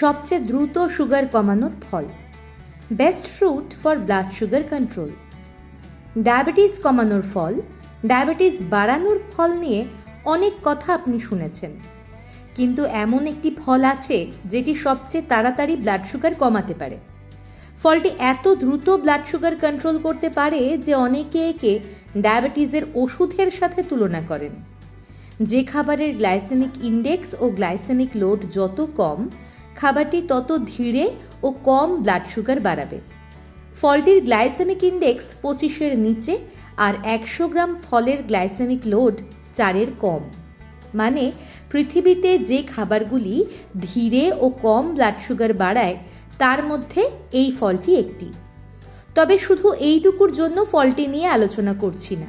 সবচেয়ে দ্রুত সুগার কমানোর ফল। Best fruit for blood sugar control. Diabetes কমানোর ফল, ডায়াবেটিস বাড়ানোর ফল নিয়ে অনেক কথা আপনি শুনেছেন। কিন্তু এমন একটি ফল আছে যেটি সবচেয়ে তাড়াতাড়ি ব্লাড সুগার কমাতে পারে। ফলটি এত দ্রুত ব্লাড সুগার কন্ট্রোল করতে পারে যে অনেকে একে ডায়াবেটিসের ওষুধের সাথে তুলনা করেন। যে খাবারের গ্লাইসেমিক ইন্ডেক্স ও গ্লাইসেমিক লোড যত কম খাবারটি তত ধীরে ও কম ব্লাড সুগার বাড়াবে। ফলটির গ্লাইসেমিক ইন্ডেক্স পঁচিশের নিচে আর একশো গ্রাম ফলের গ্লাইসেমিক লোড চারের কম। মানে পৃথিবীতে যে খাবারগুলি ধীরে ও কম ব্লাড সুগার বাড়ায়, তার মধ্যে এই ফলটি একটি। তবে শুধু এইটুকুর জন্য ফলটি নিয়ে আলোচনা করছি না।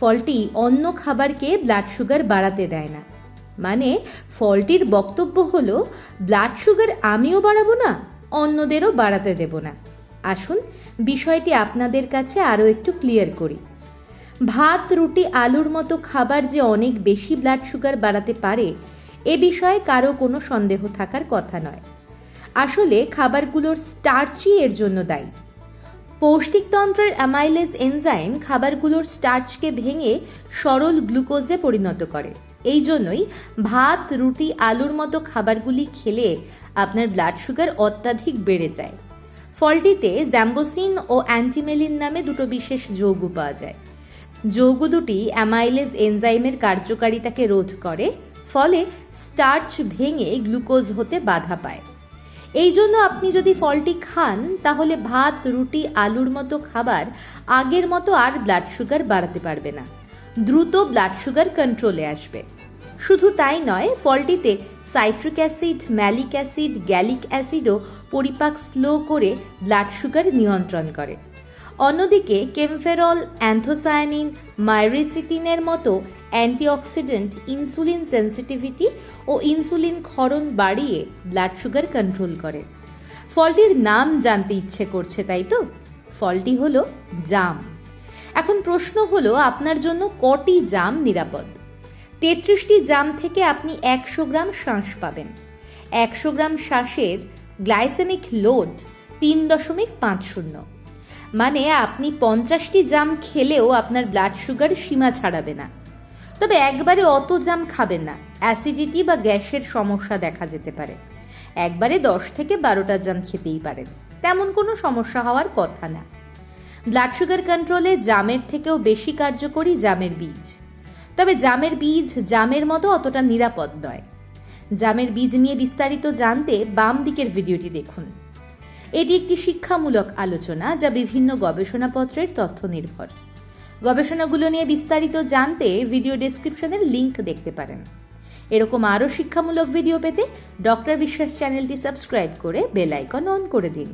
ফলটি অন্য খাবারকে ব্লাড সুগার বাড়াতে দেয় না। মানে ফলটির বক্তব্য হলো, ব্লাড সুগার আমিও বাড়াবো না, অন্যদেরও বাড়াতে দেব না। আসুন, বিষয়টি আপনাদের কাছে আরও একটু ক্লিয়ার করি। ভাত, রুটি, আলুর মতো খাবার যে অনেক বেশি ব্লাড সুগার বাড়াতে পারে, এ বিষয়ে কারও কোনো সন্দেহ থাকার কথা নয়। আসলে খাবারগুলোর স্টার্চই এর জন্য দায়ী। পৌষ্টিকতন্ত্রের অ্যামাইলেজ এনজাইম খাবারগুলোর স্টার্চকে ভেঙে সরল গ্লুকোজে পরিণত করে। এই জন্যই ভাত, রুটি, আলুর মতো খাবারগুলি খেলে আপনার ব্লাড সুগার অত্যাধিক বেড়ে যায়। ফলটিতে জ্যাম্বোসিন ও অ্যান্টিমেলিন নামে দুটো বিশেষ যৌগ পাওয়া যায়। যৌগ দুটি অ্যামাইলেজ এনজাইমের কার্যকারিতাকে রোধ করে, ফলে স্টার্চ ভেঙে গ্লুকোজ হতে বাধা পায়। এই জন্য আপনি যদি ফলটি খান, তাহলে ভাত, রুটি, আলুর মতো খাবার আগের মতো আর ব্লাড সুগার বাড়াতে পারবে না। দ্রুত ব্লাড সুগার কন্ট্রোলে আসবে। শুধু তাই নয়, ফলটিতে citric acid, malic acid, gallic অ্যাসিডও পরিপাক স্লো করে ব্লাড সুগার নিয়ন্ত্রণ করে। অন্যদিকে, কেমফেরল, অ্যান্থোসায়ানিন মাইরিসিটিনের মতো অ্যান্টিঅক্সিডেন্ট ইনসুলিন সেন্সিটিভিটি ও ইনসুলিন ক্ষরণ বাড়িয়ে ব্লাড সুগার কন্ট্রোল করে। ফলটির নাম জানতে ইচ্ছে করছে, তাই তো? ফলটি হলো জাম। এখন প্রশ্ন হলো, আপনার জন্য কটি জাম নিরাপদ? তেত্রিশটি জাম থেকে আপনি একশো গ্রাম শাঁস পাবেন। একশো গ্রাম শাঁসের গ্লাইসেমিক লোড তিন দশমিক পাঁচ শূন্য। মানে আপনি পঞ্চাশটি জাম খেলেও আপনার ব্লাড সুগার সীমা ছাড়াবে না। তবে একবারে অত জাম খাবেন না। অ্যাসিডিটি বা গ্যাসের সমস্যা দেখা যেতে পারে। একবারে দশ থেকে বারোটা জাম খেতেই পারেন। তেমন কোনো সমস্যা হওয়ার কথা না। ব্লাড সুগার কন্ট্রোলে জামের থেকেও বেশি কার্যকরী জামের বীজ। তবে জামের বীজ জামের মতো অতটা নিরাপদ নয়। জামের বীজ নিয়ে বিস্তারিত জানতে বাম দিকের ভিডিওটি দেখুন। এটি একটি শিক্ষামূলক আলোচনা যা বিভিন্ন গবেষণাপত্রের তথ্য নির্ভর। গবেষণাগুলো নিয়ে বিস্তারিত জানতে ভিডিও ডেসক্রিপশনের লিংক দেখতে পারেন। এরকম আরও শিক্ষামূলক ভিডিও পেতে ডক্টর বিশ্বাস চ্যানেলটি সাবস্ক্রাইব করে বেল আইকন অন করে দিন।